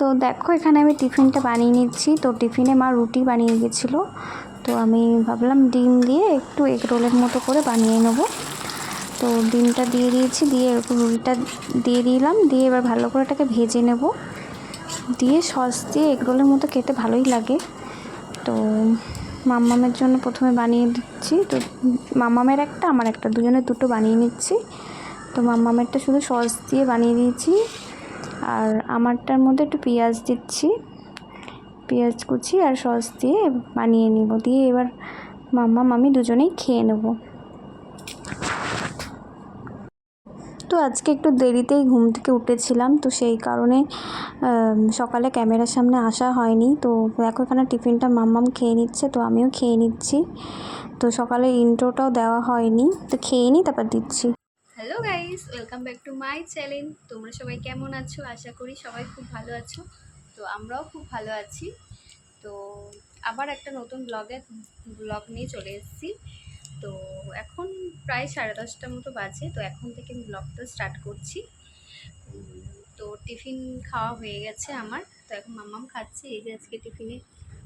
তো দেখো, এখানে আমি টিফিনটা বানিয়ে নিচ্ছি। তো টিফিনে মা রুটি বানিয়ে গেছিল। তো আমি ভাবলাম ডিম দিয়ে একটু এগ রোলের মতো করে বানিয়ে নেব। তো ডিমটা দিয়ে দিয়েছি, দিয়ে এরকম রুটিটা দিয়ে দিলাম। দিয়ে এবার ভালো করে এটাকে ভেজে নেব। দিয়ে সস দিয়ে এগ রোলের মতো খেতে ভালোই লাগে। তো মাম্মামের জন্য প্রথমে বানিয়ে দিচ্ছি। তো মাম্মামের একটা, আমার একটা দুজনের দুটো বানিয়ে নিচ্ছি। তো মাম্মামেরটা শুধু সস দিয়ে বানিয়ে দিয়েছি। আর আমারটার মধ্যে একটু পেঁয়াজ দিচ্ছি। পেঁয়াজ কুচি আর সস দিয়ে বানিয়ে নিব। দিয়ে এবার মাম্মা মামি দুজনেই খেয়ে নেব। তো আজকে একটু দেরিতেই ঘুম থেকে উঠেছিলাম, তো সেই কারণে সকালে ক্যামেরার সামনে আসা হয়নি। তো দেখো এখানে টিফিনটা মাম্মাম খেয়ে নিচ্ছে, তো আমিও খেয়ে নিচ্ছি। তো সকালে ইন্ট্রোটাও দেওয়া হয়নি। তো খেয়ে নিই তারপর দিচ্ছি। Hello guys welcome back to my channel তোমরা সবাই কেমন আছো? আশা করি সবাই খুব ভালো আছো। তো আমরাও খুব ভালো আছি। তো আবার একটা নতুন ব্লগে ব্লগ নিয়ে চলে এসেছি। তো এখন প্রায় সাড়ে দশটার মতো বাজে। তো এখন থেকে আমি ব্লগটা স্টার্ট করছি। তো টিফিন খাওয়া হয়ে গেছে আমার। তো এখন মাম্মাম খাচ্ছে। এই যে আজকে টিফিনে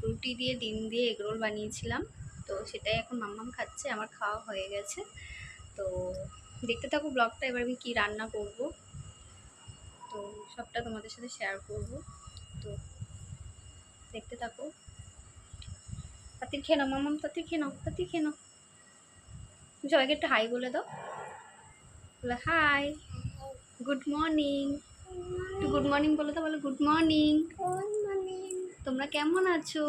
রুটি দিয়ে, ডিম দিয়ে এগরোল বানিয়েছিলাম। তো সেটাই এখন মাম্মাম খাচ্ছে। আমার খাওয়া হয়ে গেছে। তো দেখতে থাকো ব্লগটা, এবার আমি কী রান্না করব। তো সবটা তোমাদের সাথে শেয়ার করব। তো দেখতে থাকো। তাতে খেয়ে নাও, মামাম তাতে খেয়ে নাও তাতে খেয়ে নাও। সবাইকে একটু হাই বলে দাও। বলে হাই গুড মর্নিং একটু গুড মর্নিং বলে দাও, বলো গুড মর্নিং তোমরা কেমন আছো?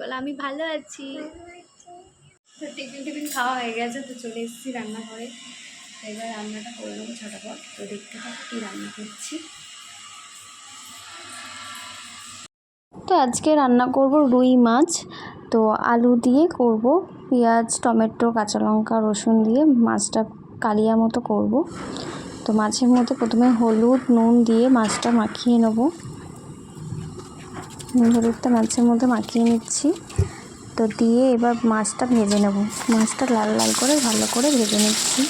বলো আমি ভালো আছি। তো টিফিন টিফিন খাওয়া হয়ে গেছে, তো চলে এসেছি রান্নাঘরে। তো এবার রান্নাটা করলাম ঝটাপট, তো দেখতে থাকো কী রান্না করছি। তো আজকে রান্না করব রুই মাছ, তো আলু দিয়ে করব পেঁয়াজ, টমেটো, কাঁচা লঙ্কা, রসুন দিয়ে মাছটা কালিয়া মতো করব। তো মাছের মধ্যে প্রথমে হলুদ, নুন দিয়ে মাছটা মাখিয়ে নেব। হলুদটা মাছের মধ্যে মাখিয়ে নিচ্ছি। তো দিয়ে এবার মাছটা ভেজে নেব। মাছটা লাল লাল করে ভালো করে ভেজে নিচ্ছি।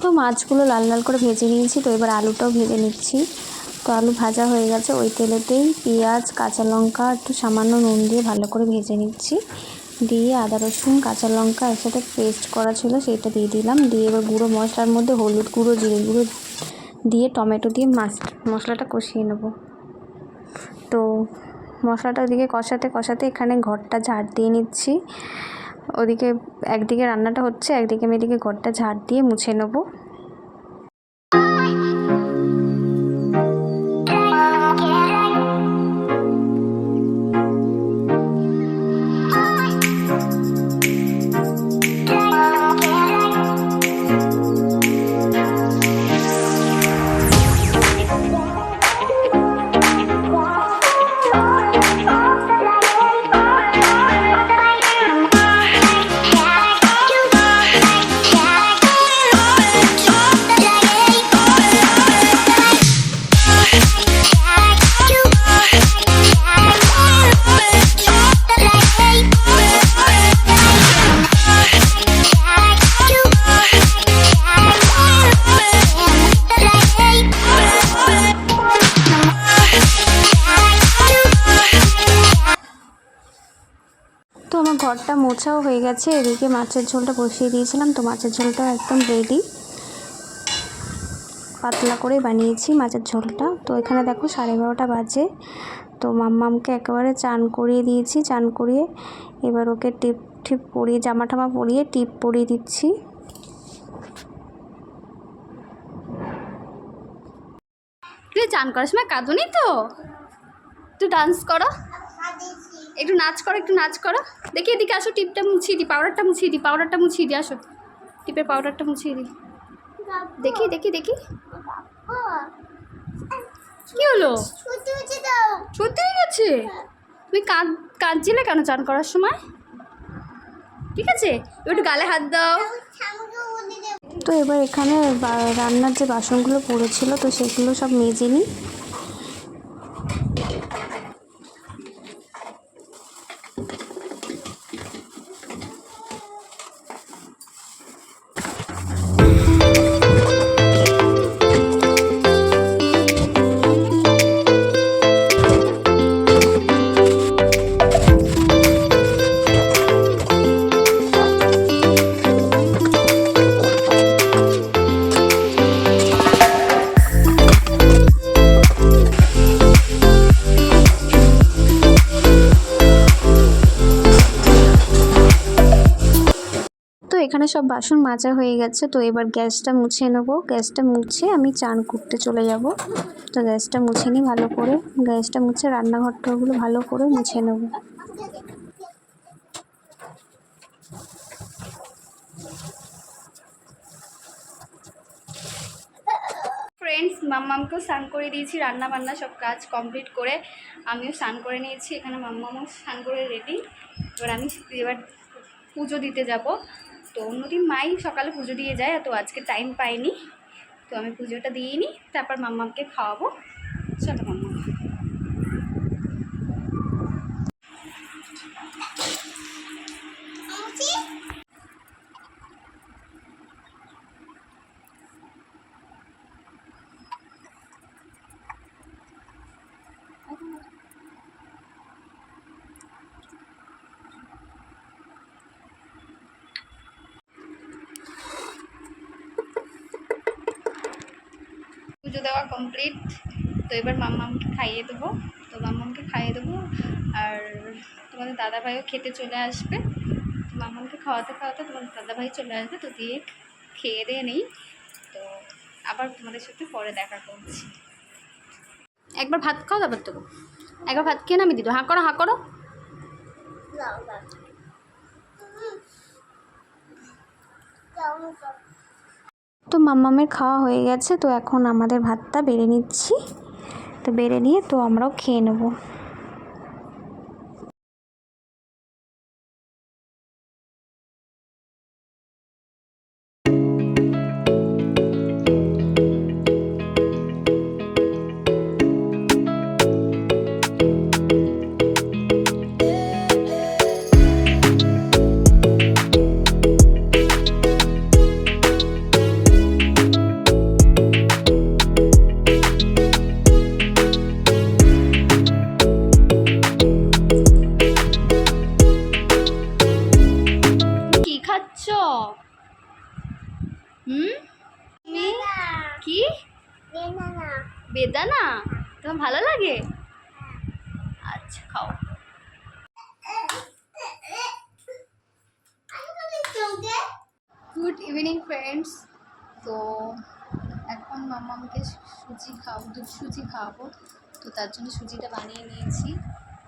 তো মাছগুলো লাল লাল করে ভেজে নিয়েছি, তো এবার আলুটাও ভেজে নিচ্ছি। তো আলু ভাজা হয়ে গেছে, ওই তেলেতেই পেঁয়াজ, কাঁচা লঙ্কা, একটু সামান্য নুন দিয়ে ভালো করে ভেজে নিচ্ছি। দিয়ে আদা, রসুন, কাঁচা লঙ্কা একসাথে পেস্ট করা ছিল সেটা দিয়ে দিলাম। দিয়ে এবার গুঁড়ো মশলার মধ্যে হলুদ গুঁড়ো, জিরে গুঁড়ো দিয়ে টমেটো দিয়ে মাছ মশলাটা কষিয়ে নেব। তো মশলাটা ওদিকে কষাতে কষাতে এখানে ঘরটা ঝাড় দিয়ে নিচ্ছি। ওদিকে একদিকে রান্নাটা হচ্ছে, একদিকে আমি এদিকে ঘরটা ঝাড় দিয়ে মুছে নেব। ঘরটা মোছাও হয়ে গেছে এদিকে মাছের ঝোলটা বসিয়ে দিয়েছিলাম তো মাছের ঝোলটাও একদম রেডি পাতলা করে বানিয়েছি মাছের ঝোলটা। তো এখানে দেখো সাড়ে এগারোটা বাজে। তো মাম্মামকে একেবারে চান করিয়ে দিয়েছি চান করিয়ে এবার ওকে টিপ টিপ পরিয়ে জামা টামা পরিয়ে টিপ পরিয়ে দিচ্ছি। তুই চান করার সময় কাঁদুনি তো? একটু ডান্স করো। একটু নাচ করো, একটু নাচ করো। দেখি এদিকে আসো, টিপটা মুছিয়ে দিই পাউডারটা মুছিয়ে দিই পাউডারটা মুছিয়ে দিই আসো। টিপের পাউডারটা মুছিয়ে দিই দেখি দেখি দেখি। কি হলো? সত্যি হয়ে গেছে। তুমি কাঁদ, কাঁদছিলে কেন চান করার সময়? ঠিক আছে একটু গালে হাত দাও। তো এবার এখানে রান্নার যে বাসনগুলো পড়েছিল, তো সেগুলো সব মেজে নিই। এখানে সব বাসন মাজা হয়ে গেছে, তো এবার গ্যাসটা মুছে নেব। গ্যাসটা মুছে আমি চান করতে চলে যাব। তো গ্যাসটা মুছে নিই ভালো করে। গ্যাসটা মুছে রান্নাঘরটাগুলো ভালো করে মুছে নেব। ফ্রেন্ডস মাম্মামকেও স্নান করে দিয়েছি রান্না বান্না সব কাজ কমপ্লিট করে আমিও স্নান করে নিয়েছি। এখানে মাম্মামও স্নান করে রেডি এবার আমি এবার পুজো দিতে যাব। তো অন্যদিন মাই সকালে পুজো দিয়ে যায় তো আজকে টাইম পাইনি। তো আমি পুজোটা দিয়ে নিই তারপর মাম্মাকে খাওয়াবো। চলো মাম্মা। দেওয়া কমপ্লিট তো এবার মাম্মামকে খাইয়ে দেবো। তো মাম্মামকে খাইয়ে দেবো। আর তোমাদের দাদাভাইও খেতে চলে আসবে। তো মাম্মামকে খাওয়াতে খাওয়াতে তোমাদের দাদাভাই চলে আসবে। তো দিয়ে খেয়ে দিয়ে নেই। তো আবার তোমাদের সাথে পরে দেখা করছি। একবার ভাত খাও, তারপর দেবো। একবার ভাত খেয়ে না আমি দিদি হাঁ করো হাঁ করো। তো মাম্মামের খাওয়া হয়ে গেছে, তো এখন আমাদের ভাতটা বেড়ে নিচ্ছি। তো বেড়ে নিয়ে তো আমরাও খেয়ে নেব। খাও। গুড ইভিনিং ফ্রেন্ডস তো এখন মামাকে সুজি খাওয়াবো দুধ সুজি খাওয়াবো। তো তার জন্য সুজিটা বানিয়ে নিয়েছি।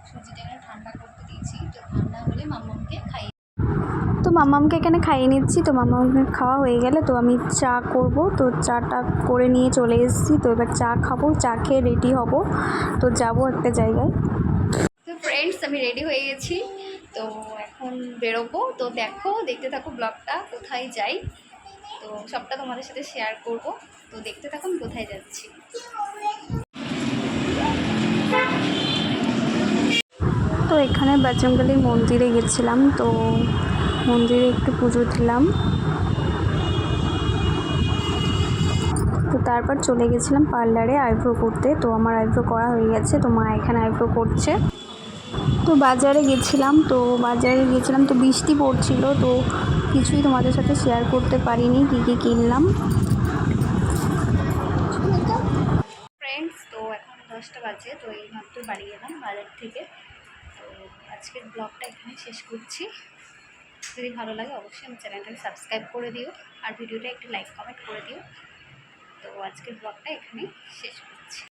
সুজিটা এখানে ঠান্ডা করতে দিয়েছি। তো ঠান্ডা হলে মামাকে খাইয়ে তো মামামকে এখানে খাইয়ে নিচ্ছি। তো মামামকে খাওয়া হয়ে গেলে তো আমি চা করব। তো চাটা করে নিয়ে চলে এসেছি। তো এবার চা খাব চা খেয়ে রেডি হব। তো যাব একটা জায়গায়। ফ্রেন্ডস আমি রেডি হয়ে গেছি। তো এখন বেরোবো। তো দেখো, দেখতে থাকো ব্লগটা কোথায় যাই। তো সবটা তোমাদের সাথে শেয়ার করব। তো দেখতে থাকো, আমি কোথায় যাচ্ছি। তো এখানে বাজরংবলির মন্দিরে গেছিলাম। তো মন্দিরে একটু পুজো দিলাম। তো তারপর চলে গেছিলাম পার্লারে আইব্রো করতে। তো আমার আইব্রো করা হয়ে গেছে। তো মা এখানে আইব্রো করছে। তো বাজারে গেছিলাম, তো বাজারে গেছিলাম, তো বৃষ্টি পড়ছিল, তো কিছুই তোমাদের সাথে শেয়ার করতে পারিনি, কী কী কিনলাম। ফ্রেন্ডস তো এখন দশটা বাজে, তো এই মাত্র বাড়ি এলাম বাজার থেকে। তো আজকের ব্লগটা এখানে শেষ করছি। যদি ভালো লাগে অবশ্যই আমার চ্যানেলটাকে সাবস্ক্রাইব করে দিও, আর ভিডিওটা একটু লাইক কমেন্ট করে দিও। তো আজকের ব্লগটা এখানেই শেষ করছি।